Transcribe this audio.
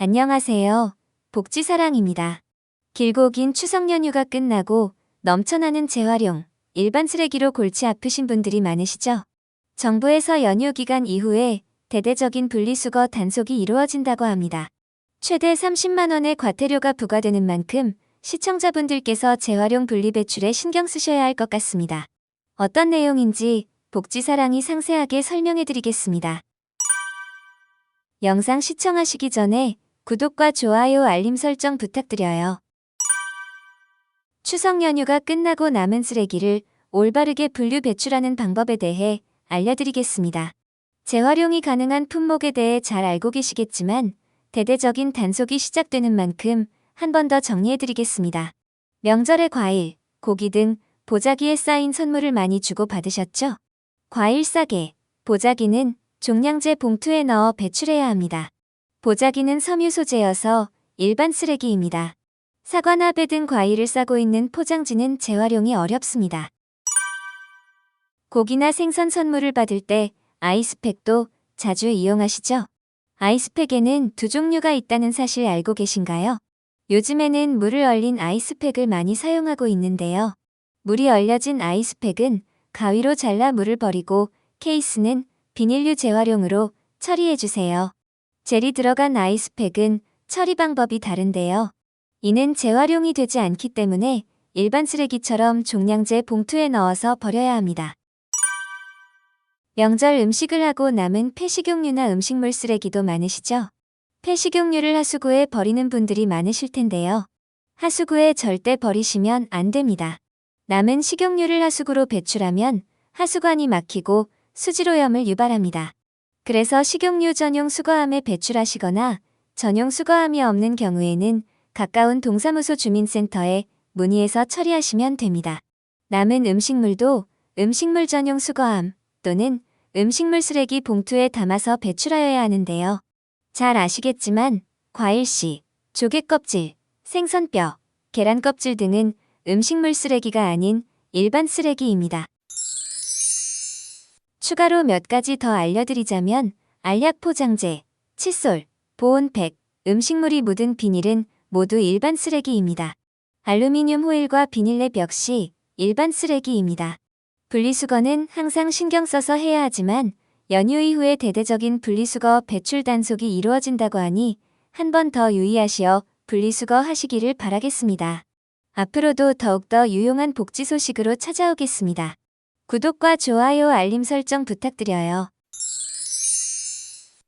안녕하세요. 복지사랑입니다. 길고 긴 추석 연휴가 끝나고 넘쳐나는 재활용, 일반 쓰레기로 골치 아프신 분들이 많으시죠? 정부에서 연휴 기간 이후에 대대적인 분리수거 단속이 이루어진다고 합니다. 최대 30만원의 과태료가 부과되는 만큼 시청자분들께서 재활용 분리 배출에 신경 쓰셔야 할 것 같습니다. 어떤 내용인지 복지사랑이 상세하게 설명해 드리겠습니다. 영상 시청하시기 전에 구독과 좋아요 알림 설정 부탁드려요. 추석 연휴가 끝나고 남은 쓰레기를 올바르게 분류 배출하는 방법에 대해 알려드리겠습니다. 재활용이 가능한 품목에 대해 잘 알고 계시겠지만 대대적인 단속이 시작되는 만큼 한 번 더 정리해드리겠습니다. 명절에 과일, 고기 등 보자기에 쌓인 선물을 많이 주고 받으셨죠? 과일 싸개, 보자기는 종량제 봉투에 넣어 배출해야 합니다. 보자기는 섬유 소재여서 일반 쓰레기입니다. 사과나 배 등 과일을 싸고 있는 포장지는 재활용이 어렵습니다. 고기나 생선 선물을 받을 때 아이스팩도 자주 이용하시죠? 아이스팩에는 두 종류가 있다는 사실 알고 계신가요? 요즘에는 물을 얼린 아이스팩을 많이 사용하고 있는데요. 물이 얼려진 아이스팩은 가위로 잘라 물을 버리고 케이스는 비닐류 재활용으로 처리해주세요. 젤이 들어간 아이스팩은 처리 방법이 다른데요. 이는 재활용이 되지 않기 때문에 일반 쓰레기처럼 종량제 봉투에 넣어서 버려야 합니다. 명절 음식을 하고 남은 폐식용유나 음식물 쓰레기도 많으시죠? 폐식용유를 하수구에 버리는 분들이 많으실 텐데요. 하수구에 절대 버리시면 안 됩니다. 남은 식용유를 하수구로 배출하면 하수관이 막히고 수질오염을 유발합니다. 그래서 식용유 전용 수거함에 배출하시거나 전용 수거함이 없는 경우에는 가까운 동사무소 주민센터에 문의해서 처리하시면 됩니다. 남은 음식물도 음식물 전용 수거함 또는 음식물 쓰레기 봉투에 담아서 배출하여야 하는데요. 잘 아시겠지만 과일씨, 조개 껍질, 생선뼈, 계란 껍질 등은 음식물 쓰레기가 아닌 일반 쓰레기입니다. 추가로 몇 가지 더 알려드리자면 알약 포장재, 칫솔, 보온팩, 음식물이 묻은 비닐은 모두 일반 쓰레기입니다. 알루미늄 호일과 비닐랩 역시 일반 쓰레기입니다. 분리수거는 항상 신경 써서 해야 하지만 연휴 이후에 대대적인 분리수거 배출 단속이 이루어진다고 하니 한 번 더 유의하시어 분리수거 하시기를 바라겠습니다. 앞으로도 더욱더 유용한 복지 소식으로 찾아오겠습니다. 구독과 좋아요 알림 설정 부탁드려요.